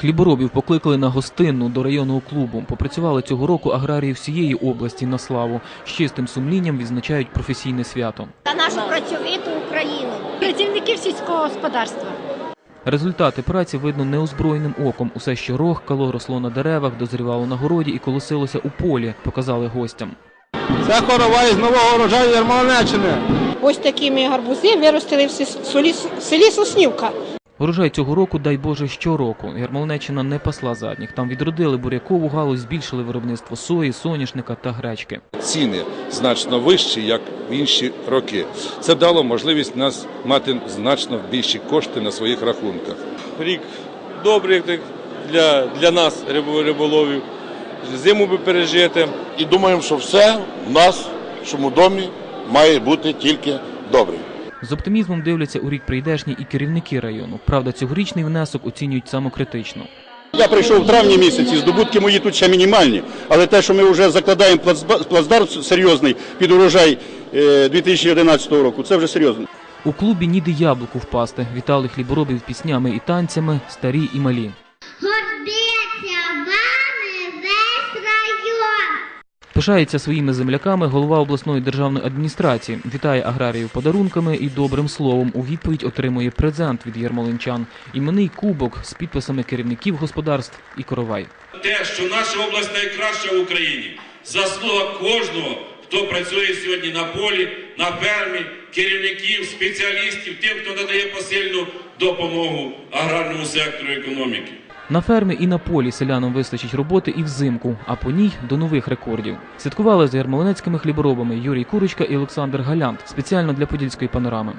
Хліборобів покликали на гостинну до районного клубу. Попрацювали цього року аграрії всієї області на славу. З чистим сумлінням відзначають професійне свято. та нашу працьовиту Україну. працівників сільського господарства. Результати праці видно неозброєним оком. Усе, що рохкало, росло на деревах, дозрівало на городі і колосилося у полі, показали гостям. Це хорова із нового урожаю Ярмолинеччини. Ось такі ми гарбузи виростили в селі Соснівка. Урожай цього року, дай Боже, щороку. Ярмолинеччина не пасла задніх. Там відродили бурякову галузь, збільшили виробництво сої, соняшника та гречки. ціни значно вищі, як в інші роки. Це дало можливість нас мати значно більші кошти на своїх рахунках. рік добрий для, для нас, риболовів. Зиму би пережити. і думаємо, що все в нас, в цьому домі, має бути тільки добре. З оптимізмом дивляться у рік прийдешній і керівники району. Правда, цьогорічний внесок оцінюють самокритично. Я прийшов в травні місяці, здобутки мої тут ще мінімальні, але те, що ми вже закладаємо плацдарм серйозний під урожай е, 2011 року, це вже серйозно. У клубі ніде яблуку впасти. Вітали хліборобів піснями і танцями, старі і малі. Пишається своїми земляками голова обласної державної адміністрації. Вітає аграріїв подарунками і добрим словом. У відповідь отримує презент від ярмолинчан. Іменний кубок з підписами керівників господарств і коровай. те, що наша область найкраща в Україні, заслуга кожного, хто працює сьогодні на полі, на фермі, керівників, спеціалістів, тим, хто надає посильну допомогу аграрному сектору економіки. На фермі і на полі селянам вистачить роботи і взимку, а по ній до нових рекордів. Святкували з ярмолинецькими хліборобами Юрій Курочка і Олександр Галянт спеціально для подільської панорами.